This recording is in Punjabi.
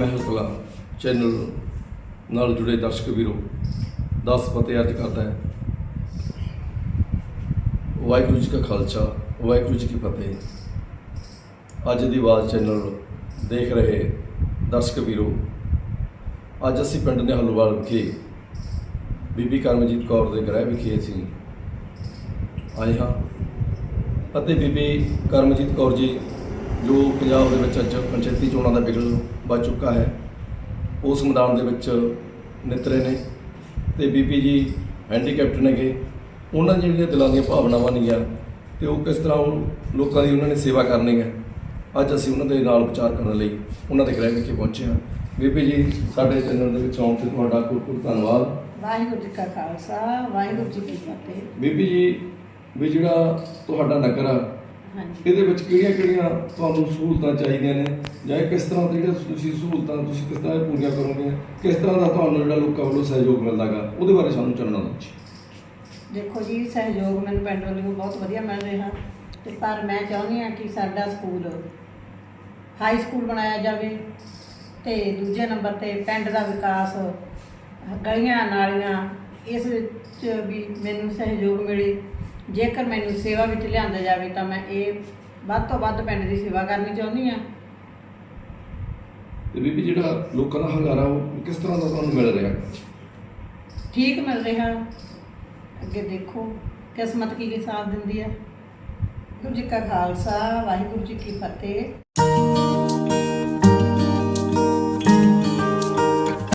ਮਹਿਲ ਕਲਾ ਚੈਨਲ ਨਾਲ ਜੁੜੇ ਦਰਸ਼ਕ ਵੀਰੋ, ਦਸ ਫਤਿਹ ਅੱਜ ਕਰਦਾ ਹੈ। ਵਾਹਿਗੁਰੂ ਜੀ ਕਾ ਖਾਲਸਾ, ਵਾਹਿਗੁਰੂ ਜੀ ਕੀ ਫਤਿਹ। ਅੱਜ ਦੀ ਆਵਾਜ਼ ਚੈਨਲ ਦੇਖ ਰਹੇ ਦਰਸ਼ਕ ਵੀਰੋ, ਅੱਜ ਅਸੀਂ ਪਿੰਡ ਨਿਹਲਵਾਲ ਵਿਖੇ ਬੀਬੀ ਕਰਮਜੀਤ ਕੌਰ ਦੇ ਗ੍ਰਹਿ ਵਿਖੇ ਅਸੀਂ ਆਏ ਹਾਂ। ਅਤੇ ਬੀਬੀ ਕਰਮਜੀਤ ਕੌਰ ਜੀ ਜੋ ਪੰਜਾਬ ਦੇ ਵਿੱਚ ਅੱਜ ਪੰਚਾਇਤੀ ਚੋਣਾਂ ਦਾ ਬਿਗਲ ਵੱਜ ਚੁੱਕਾ ਹੈ ਉਸ ਮੈਦਾਨ ਦੇ ਵਿੱਚ ਨਿਤਰੇ ਨੇ ਤੇ ਬੀਬੀ ਜੀ ਹੈਂਡੀਕੈਪਟ ਨੇਗੇ। ਉਹਨਾਂ ਜਿਹੜੀਆਂ ਦਿਲਾਂ ਦੀਆਂ ਭਾਵਨਾਵਾਂ ਨੇਗੀਆਂ ਤੇ ਉਹ ਕਿਸ ਤਰ੍ਹਾਂ ਉਹ ਲੋਕਾਂ ਦੀ ਉਹਨਾਂ ਨੇ ਸੇਵਾ ਕਰਨੀ ਹੈ ਅੱਜ ਅਸੀਂ ਉਹਨਾਂ ਦੇ ਨਾਲ ਵਿਚਾਰ ਕਰਨ ਲਈ ਉਹਨਾਂ ਦੇ ਗ੍ਰਹਿ ਵਿਖੇ ਪਹੁੰਚੇ ਹਾਂ। ਬੀਬੀ ਜੀ ਸਾਡੇ ਚੈਨਲ ਦੇ ਵਿੱਚ ਆਉਣ ਤੇ ਤੁਹਾਡਾ ਬਹੁਤ ਬਹੁਤ ਧੰਨਵਾਦ। ਵਾਹਿਗੁਰੂ ਜੀ ਕਾ ਖਾਲਸਾ ਵਾਹਿਗੁਰੂ ਜੀ ਕੀ ਫਤਿਹ। ਬੀਬੀ ਜੀ ਵੀ ਜਿਹੜਾ ਤੁਹਾਡਾ ਨਗਰ ਆ ਇਹਦੇ ਵਿੱਚ ਕਿਹੜੀਆਂ ਕਿਹੜੀਆਂ ਤੁਹਾਨੂੰ ਸਹੂਲਤਾਂ ਚਾਹੀਦੀਆਂ ਨੇ? ਜਾਂ ਕਿਸ ਤਰ੍ਹਾਂ ਦੇ ਜਿਹੜੇ ਤੁਸੀਂ ਸਹੂਲਤਾਂ ਤੁਸੀਂ ਕਿਸ ਤਰ੍ਹਾਂ ਪੂਰੀਆਂ ਕਰੋਗੇ? ਕਿਸ ਤਰ੍ਹਾਂ ਦਾ ਤੁਹਾਨੂੰ ਜਿਹੜਾ ਲੋਕਾਂ ਵੱਲੋਂ ਸਹਿਯੋਗ ਮਿਲਦਾਗਾ? ਉਹਦੇ ਬਾਰੇ ਸਾਨੂੰ ਜਾਣਨਾ ਜੀ। ਦੇਖੋ ਜੀ ਸਹਿਯੋਗ ਮੈਨੂੰ ਪਿੰਡ ਵੱਲੋਂ ਬਹੁਤ ਵਧੀਆ ਮਿਲ ਰਿਹਾ ਤੇ ਪਰ ਮੈਂ ਚਾਹੁੰਦੀ ਹਾਂ ਕਿ ਸਾਡਾ ਸਕੂਲ ਹਾਈ ਸਕੂਲ ਬਣਾਇਆ ਜਾਵੇ ਤੇ ਦੂਜੇ ਨੰਬਰ ਤੇ ਪਿੰਡ ਦਾ ਵਿਕਾਸ ਗਲੀਆਂ ਨਾਲੀਆਂ ਇਸ ਵਿੱਚ ਵੀ ਮੈਨੂੰ ਸਹਿਯੋਗ ਮਿਲੇ। ਜੇਕਰ ਮੈਨੂੰ ਸੇਵਾ ਵਿੱਚ ਲਿਆਂਦਾ ਜਾਵੇ ਤਾਂ ਮੈਂ ਇਹ ਵੱਧ ਤੋਂ ਵੱਧ ਪਿੰਡ ਦੀ ਸੇਵਾ ਕਰਨੀ ਚਾਹੁੰਦੀ ਹਾਂ। ਤੇ ਬੀਬੀ ਜਿਹੜਾ ਲੋਕਾਂ ਦਾ ਹੰਗਾਰਾ ਉਹ ਕਿਸ ਤਰ੍ਹਾਂ ਦਾ ਤੁਹਾਨੂੰ ਮਿਲ ਰਿਹਾ? ਠੀਕ ਮਿਲ ਰਿਹਾ। ਅੱਗੇ ਦੇਖੋ ਕਿਸਮਤ ਕੀ ਕੀ ਸਾਥ ਦਿੰਦੀ ਹੈ। ਜੀ ਕਾ ਖਾਲਸਾ ਵਾਹਿਗੁਰੂ ਜੀ ਕੀ ਫਤਿਹ।